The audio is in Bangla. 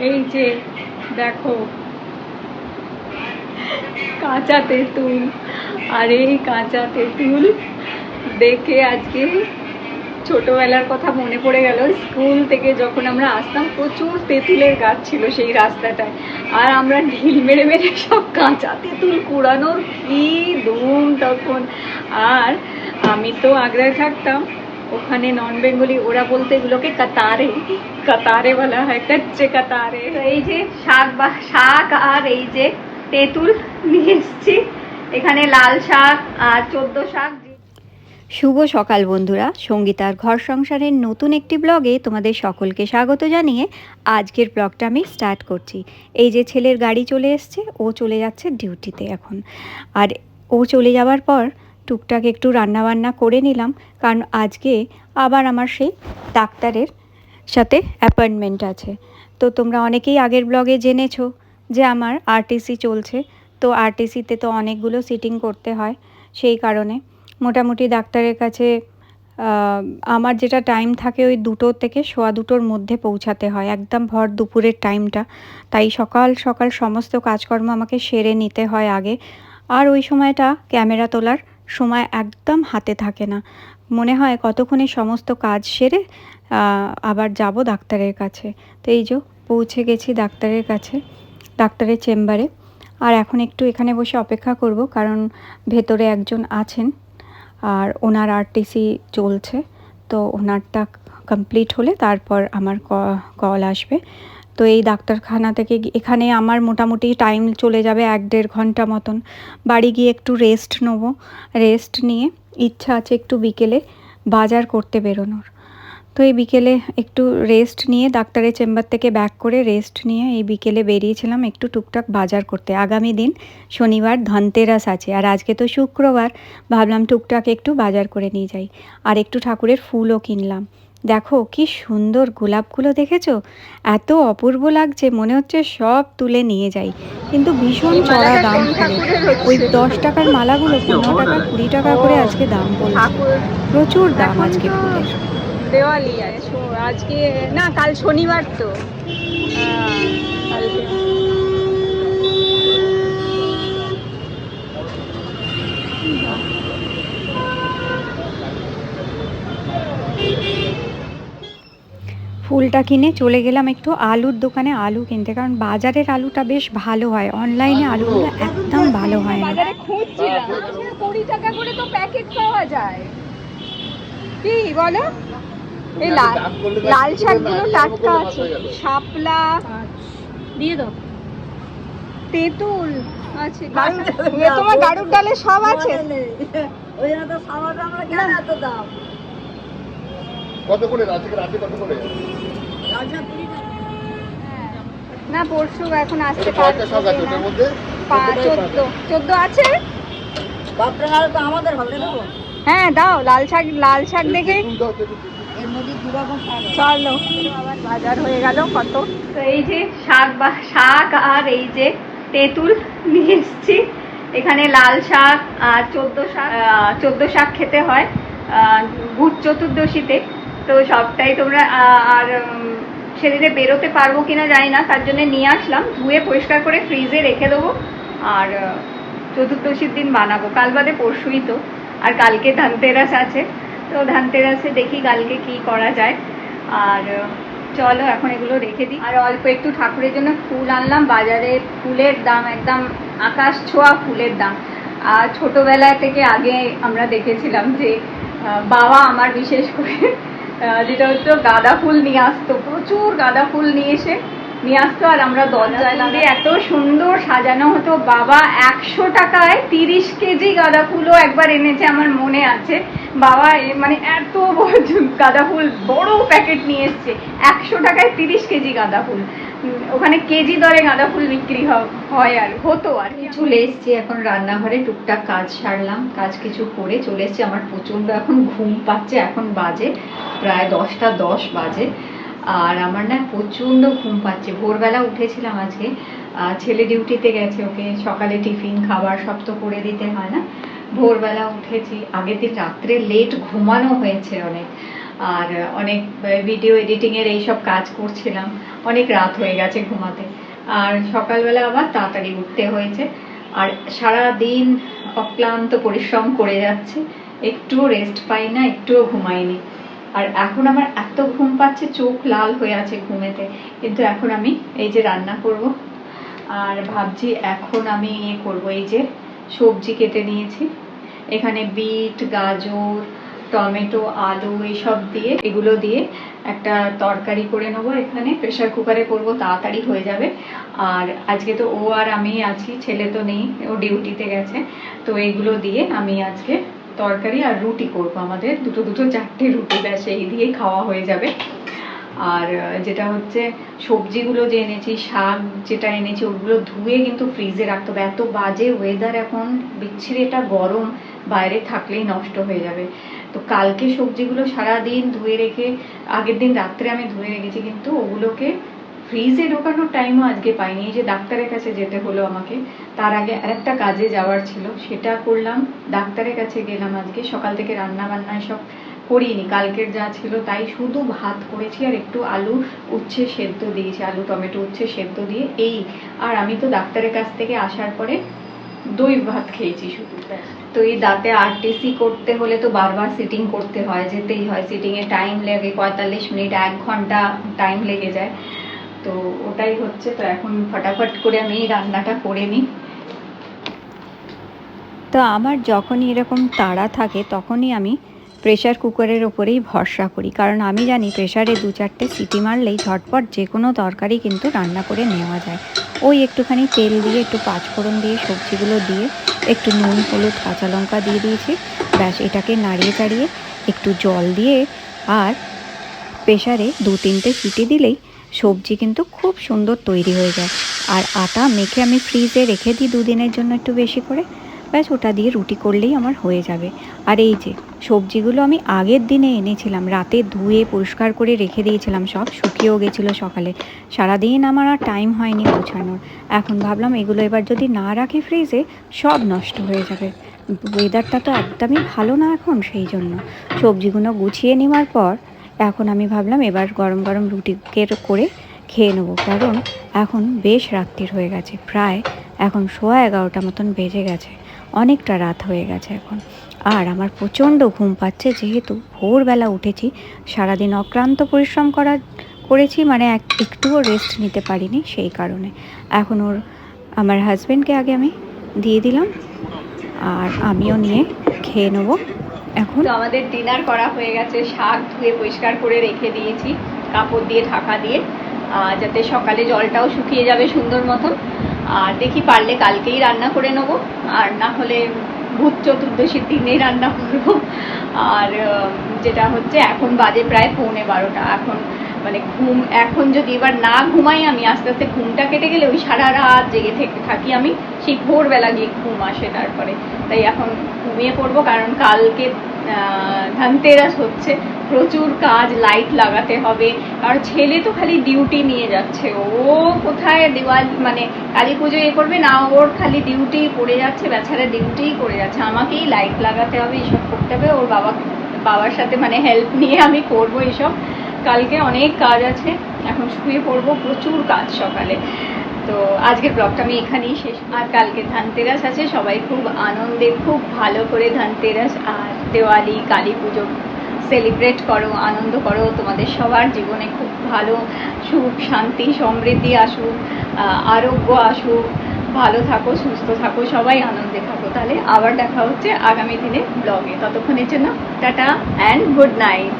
এই যে, দেখো। কাঁচা তেঁতুল। আর এই কাঁচা তেঁতুল দেখে আজকে ছোটবেলার কথা মনে পড়ে গেল। স্কুল থেকে যখন আমরা আসতাম, প্রচুর তেঁতুলের গাছ ছিল সেই রাস্তাটায়। আর আমরা ঢিল মেরে মেরে সব কাঁচা তেঁতুল কুড়ানোর কি ধুম তখন। আর আমি তো আগ্রায় থাকতাম। ওখানে নন বেঙ্গলি ওরা বলতে এগুলোকে কাতারে। কাতারে বলা হয় কাচ্চে কাতারে। তো এই যে শাক বা শাক আর এই যে তেঁতুল নিয়ে এসছি। এখানে লাল শাক আর চোদ্দ শাক। শুভ সকাল বন্ধুরা সঙ্গীতার ঘর সংসারের নতুন একটি ব্লগে তোমাদের সকলকে স্বাগত জানিয়ে আজকের ব্লগটা আমি স্টার্ট করছি। এই যে ছেলের গাড়ি চলে এসছে ও চলে যাচ্ছে ডিউটিতে এখন। আর ও চলে যাওয়ার পর টুকটাক একটু রান্নাবান্না করে নিলাম, কারণ আজকে আবার আমার সেই ডাক্তারের সাথে অ্যাপয়েন্টমেন্ট আছে। তো তোমরা অনেকেই আগের ব্লগে জেনেছো যে আমার আরটিসি চলছে, তো আরটিসিতে তো অনেকগুলো সিটিং করতে হয়, সেই কারণে মোটামুটি ডাক্তারের কাছে আমার যেটা টাইম থাকে ওই দুটো থেকে সোয়া দুটোর মধ্যে পৌঁছাতে হয়, একদম ভর দুপুরের টাইমটা তাই সকাল সকাল সমস্ত কাজকর্ম আমাকে সেরে নিতে হয় আগে। আর ওই সময়টা ক্যামেরা তোলার সময় একদম হাতে থাকে না। মনে হয় কতক্ষণে সমস্ত কাজ সেরে আবার যাব ডাক্তারের কাছে। তো এই যে পৌঁছে গেছি ডাক্তারের কাছে, ডাক্তারের চেম্বারে। আর এখন একটু এখানে বসে অপেক্ষা করব কারণ ভেতরে একজন আছেন আর ওনার আরটিসি চলছে। তো ওনারটা কমপ্লিট হলে তারপর আমার কল আসবে। তো এই ডাক্তারখানা থেকে এখানে আমার মোটামুটি টাইম চলে যাবে এক দেড় ঘণ্টা মতন। বাড়ি গিয়ে একটু রেস্ট নেব। রেস্ট নিয়ে ইচ্ছা আছে একটু বিকেলে বাজার করতে বেরোনোর। তো এই বিকেলে একটু রেস্ট নিয়ে ডাক্তারের চেম্বার থেকে ব্যাক করে রেস্ট নিয়ে এই বিকেলে বেরিয়েছিলাম একটু টুকটাক বাজার করতে। আগামী দিন শনিবার ধনতেরাস আছে। আর আজকে তো শুক্রবার। ভাবলাম টুকটাক একটু বাজার করে নিয়ে যাই। আর একটু ঠাকুরের ফুলও কিনলাম। দেখো কি সুন্দর গোলাপগুলো দেখেছ? এত অপূর্ব লাগছে মনে হচ্ছে সব তুলে নিয়ে যাই। কিন্তু ভীষণ চড়া দাম ওই দশ টাকার মালাগুলো পনেরো টাকা কুড়ি টাকা করে আজকে দাম বলছে। প্রচুর দাম আজকে ফুলের। দেওয়ালি আজকে না কাল শনিবার তো। ফুলটা কিনে চলে গেলাম একটু আলুর দোকানে আলু কিনতে। কারণ বাজারের আলুটা বেশ ভালো হয়। অনলাইনে আলুগুলো একদম ভালো হয় না। কুড়ি টাকা করে তো প্যাকেট পাওয়া যায়। কি বলো? এই লাল লাল শাকগুলো টাটকা আছে। শাপলা। দিয়ে দাও। তেঁতুল আছে। তোমার গাড়ুর ডালে সব আছে? কত করে আজকে রাতে কত করে না পরশু এখন আসতে আছে ওটার না। মধ্যে? চোদ্দ। চোদ্দ আছে? আমাদের হবে দেবো। হ্যাঁ দাও লাল শাক লাল শাক দেখে। চলো। আবার বাজার হয়ে গেল কত। তো এই যে শাক বা শাক আর এই যে তেঁতুল নিয়ে এসছি। এখানে লাল শাক আর চোদ্দ শাক চোদ্দ শাক খেতে হয় আহ, ভূত চতুর্দশীতে। তো সবটাই তোমরা আর সেদিনে বেরোতে পারব কিনা জানি না, তার জন্য নিয়ে আসলাম। ধুয়ে পরিষ্কার করে ফ্রিজে রেখে দেবো। আর চতুর্দশীর দিন বানাবো। কাল বাদে পরশুই তো, আর কালকে ধানতেরাস আছে। তো ধানতেরাসে দেখি কালকে কি করা যায়। আর চলো এখন এগুলো রেখে দিই। আর অল্প একটু ঠাকুরের জন্য ফুল আনলাম। বাজারে ফুলের দাম একদম আকাশ ছোঁয়া ফুলের দাম। আর ছোটবেলা থেকে আগে আমরা দেখেছিলাম যে বাবা আমার বিশেষ করে যেটা হচ্ছে গাঁদা ফুল নিয়ে আসতো প্রচুর গাঁদা ফুল নিয়ে এসে নিয়ে আসতো আর আমরা দরজায় দিয়ে এত সুন্দর সাজানো হতো। বাবা একশো টাকায় তিরিশ কেজি গাঁদা ফুলও একবার এনেছে আমার মনে আছে। বাবা এ- মানে এত গাঁদা ফুল বড় প্যাকেট নিয়ে এসছে। একশো টাকায় তিরিশ কেজি গাঁদা ফুল। ওখানে কেজি দরে গাঁদা ফুল বিক্রি হয় আর, হতো আর কি। চলে এসেছি এখন রান্নাঘরে, টুকটাক কাজ সারলাম, কাজ কিছু করে চলে এসেছি। আমার প্রচণ্ড এখন ঘুম পাচ্ছে, এখন বাজে, প্রায় দশটা দশ বাজে। আর আমার না প্রচণ্ড ঘুম পাচ্ছে। ভোরবেলা উঠেছিলাম আজকে ছেলে ডিউটিতে গেছে ওকে, সকালে টিফিন, খাবার সব তো করে দিতে হয় না। ভোরবেলা উঠেছি, আগের দিন রাত্রে লেট ঘুমানো হয়েছে অনেক। আর অনেক ভিডিও এডিটিংয়ের এইসব কাজ করছিলাম। অনেক রাত হয়ে গেছে ঘুমাতে। আর সকালবেলা আবার তাড়াতাড়ি উঠতে হয়েছে। আর সারা দিন অক্লান্ত পরিশ্রম করে যাচ্ছে। একটুও রেস্ট পাই না, একটুও ঘুমাইনি। আর এখন আমার এত ঘুম পাচ্ছে, চোখ লাল হয়ে আছে ঘুমেতে। কিন্তু এখন আমি এই যে রান্না করব, আর ভাবছি এখন আমি ইয়ে করব, এই যে সবজি কেটে নিয়েছি। এখানে বিট, গাজর টমেটো, আলু এইসব দিয়ে, এগুলো দিয়ে একটা তরকারি করে নেব এখানে। প্রেসার কুকারে করব, তাড়াতাড়ি হয়ে যাবে। আর আজকে তো ও আর আমি আছি ছেলে তো নেই, ও ডিউটিতে গেছে। তো এগুলো দিয়ে আমি আজকে তরকারি আর রুটি করব আমাদের। দুটো দুটো, চারটে রুটি, ব্যাস, এই দিয়েই খাওয়া হয়ে যাবে। আর যেটা হচ্ছে, সবজিগুলো যে এনেছি, শাক যেটা এনেছি, ওগুলো ধুয়ে কিন্তু ফ্রিজে রাখতে হবে। এত বাজে ওয়েদার এখন বিচ্ছিরি এটা গরম, বাইরে থাকলেই নষ্ট হয়ে যাবে। তো কালকে সবজিগুলো সারা দিন ধুয়ে রেখে, আগের দিন রাত্রে আমি ধুয়ে রেখেছি, কিন্তু ওগুলোকে ফ্রিজে ঢোকানোর টাইমও আজকে পাইনি। যে ডাক্তারের কাছে যেতে হলো আমাকে, তার আগে আরেকটা কাজে যাওয়ার ছিল, সেটা করলাম। ডাক্তারের কাছে গেলাম আজকে, সকাল থেকে রান্না বান্না সব করিনি। কালকের যা ছিল তাই শুধু ভাত করেছি আর একটু আলু উচ্ছে সেদ্ধ দিয়েছি, আলু, টমেটো উচ্ছে সেদ্ধ দিয়ে, এই। আর আমি তো ডাক্তারের কাছ থেকে আসার পরে দই ভাত খেয়েছি শুধু তো এই দাঁতে আরটিসি করতে হলে তো বারবার সিটিং করতে হয় যেতেই হয়। সিটিংয়ে টাইম লাগে পঁয়তাল্লিশ মিনিট এক ঘণ্টা টাইম লেগে যায়। তো ওটাই হচ্ছে তো এখন ফটাফট করে আমি এই রান্নাটা করে নিই। তো আমার যখনই এরকম তাড়া থাকে তখনই আমি প্রেশার কুকারের ওপরেই ভরসা করি। কারণ আমি জানি প্রেশারে দু চারটে সিটি মারলেই ঝটপট যে কোনো তরকারি কিন্তু রান্না করে নেওয়া যায়। ওই একটুখানি তেল দিয়ে, একটু পাঁচফোড়ন দিয়ে, সবজিগুলো দিয়ে, একটু নুন, হলুদ, কাঁচা লঙ্কা দিয়ে দিয়েছি। ব্যাস, এটাকে নাড়িয়ে চাড়িয়ে একটু জল দিয়ে আর প্রেশারে দু তিনটে সিটি দিলেই সবজি কিন্তু খুব সুন্দর তৈরি হয়ে যায়। আর আটা মেখে আমি ফ্রিজে রেখে দিই দুদিনের জন্য একটু বেশি করে। ব্যাস, ওটা দিয়ে রুটি করলেই আমার হয়ে যাবে। আর এই যে সবজিগুলো আমি আগের দিনে এনেছিলাম। রাতে ধুয়ে পরিষ্কার করে রেখে দিয়েছিলাম সব, শুকিয়েও গেছিল সকালে। সারাদিন আমার আর টাইম হয়নি গোছানোর। এখন ভাবলাম এগুলো এবার যদি না রাখি ফ্রিজে সব নষ্ট হয়ে যাবে। ওয়েদারটা তো একদমই ভালো না এখন, সেই জন্য। সবজিগুলো গুছিয়ে নেওয়ার পর এখন আমি ভাবলাম এবার গরম গরম রুটি কে- করে খেয়ে নেব। কারণ এখন বেশ রাত্রির হয়ে গেছে। প্রায় এখন সোয়া এগারোটা মতন বেজে গেছে। অনেকটা রাত হয়ে গেছে এখন। আর আমার প্রচণ্ড ঘুম পাচ্ছে, যেহেতু ভোরবেলা উঠেছি, সারাদিন অক্লান্ত পরিশ্রম করা করেছি মানে এক- একটুও রেস্ট নিতে পারিনি সেই কারণে। এখন ওর, আমার হাজব্যান্ডকে আগে আমি দিয়ে দিলাম, আর আমিও নিয়ে খেয়ে নেব। এখন আমাদের ডিনার করা হয়ে গেছে, শাক ধুয়ে পরিষ্কার করে রেখে দিয়েছি, কাপড় দিয়ে, ঢাকা দিয়ে যাতে সকালে জলটাও শুকিয়ে যাবে সুন্দর মতন। আর দেখি পারলে কালকেই রান্না করে নেব, আর না হলে ভূত চতুর্দশীর দিনে রান্না করব আর যেটা হচ্ছে এখন বাজে প্রায় পৌনে বারোটা। এখন মানে ঘুম, এখন যদি এবার না ঘুমাই আমি আস্তে আস্তে ঘুমটা কেটে গেলে ওই সারা রাত জেগে থেকে থাকি আমি। সেই ভোরবেলা গিয়ে ঘুম আসে তারপরে। তাই এখন ঘুমিয়ে পড়ব কারণ কালকে ধনতেরাস হচ্ছে। প্রচুর কাজ লাইট লাগাতে হবে। আর ছেলে তো খালি ডিউটি নিয়ে যাচ্ছে। ও কোথায় দেওয়াল মানে কালী পুজো এ করবে, না ওর খালি ডিউটি পড়ে যাচ্ছে, বেচারা ডিউটিই করে যাচ্ছে। আমাকেই লাইট লাগাতে হবে, এসব করতে হবে। ওর বাবা, বাবার সাথে মানে হেল্প নিয়ে আমি করব এসব। কালকে অনেক কাজ আছে, এখন শুয়ে পড়ব। প্রচুর কাজ সকালে। তো আজকের ব্লগটা আমি এখানেই শেষ আর কালকে ধানতেরাস আছে, সবাই খুব আনন্দে, খুব ভালো করে ধানতেরাস আর দেওয়ালি, কালী পুজো সেলিব্রেট করো, আনন্দ করো। তোমাদের সবার জীবনে খুব ভালো সুখ, শান্তি, সমৃদ্ধি আসুক আরোগ্য আসুক। ভালো থাকো, সুস্থ থাকো, সবাই আনন্দে থাকো। তাহলে আবার দেখা হচ্ছে আগামী দিনে ব্লগে। ততক্ষণের জন্য টাটা অ্যান্ড গুড নাইট